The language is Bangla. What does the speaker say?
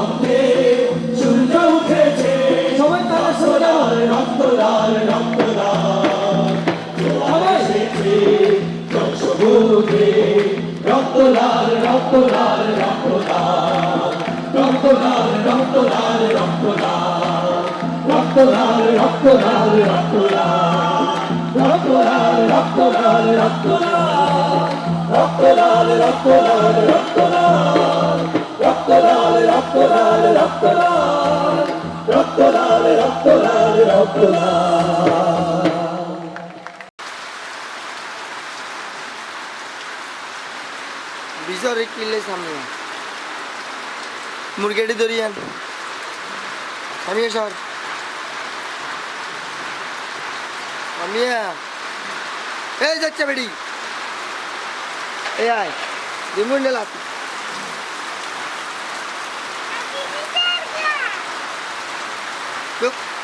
রক্তে সূর্য উঠেছে। সবাই তারা সোজা রক্ত লাল রক্ত লাল রক্ত লাল রক্ত লাল রক্ত লাল রক্ত লাল রক্ত লাল বিজরে কিলে সামনে। মুরগেটি দরিয়ান আমি সর। আমিয়া এই যাচ্ছে বেড়ি। এই আয়। দিমুন্ডে cướp